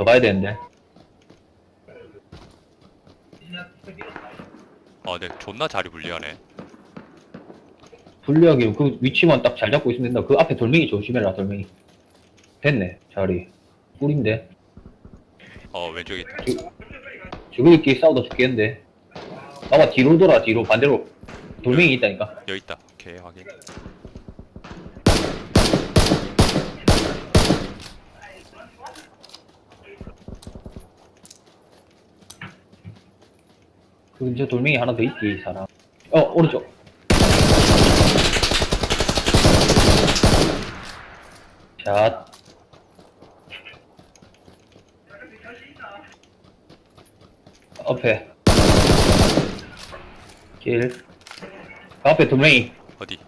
더 가야 되는데. 아, 네, 존나 자리 불리하네. 불리하게 그 위치만 딱 잘 잡고 있으면 된다. 그 앞에 돌멩이 조심해라, 돌멩이. 됐네, 자리. 꿀인데. 어, 왼쪽에 있다. 저거끼리 싸우다 죽겠는데. 봐봐, 뒤로 돌아, 뒤로. 반대로. 돌멩이 있다니까. 여기 있다. 오케이, 확인. 근처 돌멩이 하나 더 있지, 이 사람. 어, 오른쪽. 샷. 앞에. 길. 그 앞에 돌멩이. 어디?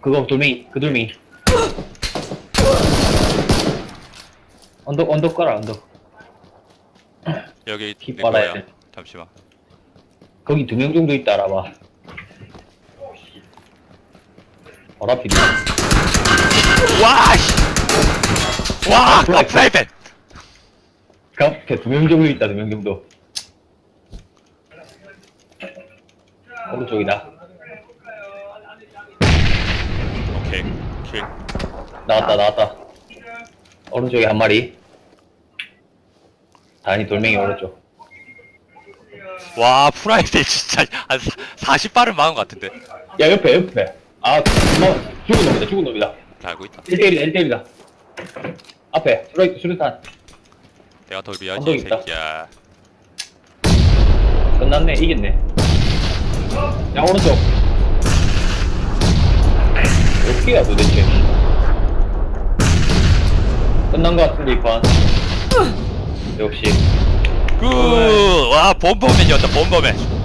그거 돌멩이. 그 돌멩이. 언덕, 언덕 가라, 언덕. 여기 빨아야 거야. 돼. 잠시만. 거기 두 명 정도 있다, 알아봐. 어라피 와, 씨! 와, 프라이팬. 아, 프라이팬! 그 앞에 두명 정도 있다, 두 명 정도. 오른쪽이다. 오케이, 킬. 나왔다, 나왔다. 오른쪽에 한 마리. 다니 돌멩이 오른쪽. 와, 프라이팬 진짜 한 40발은 막은 것 같은데. 야, 옆에, 옆에. 아, 잠깐만. 죽은 놈이다, 죽은 놈이다. 다 알고 있다. 1대1이다, 1대1이다. 앞에, 수라이트, 수류탄. 내가 더 언덕 이 있다. 새끼야. 끝났네, 이겼네. 야, 오른쪽. 몇 개야, 도대체. 끝난 것 같은데, 이 판. 역시. 그, 와, bomberman이었다, bomberman.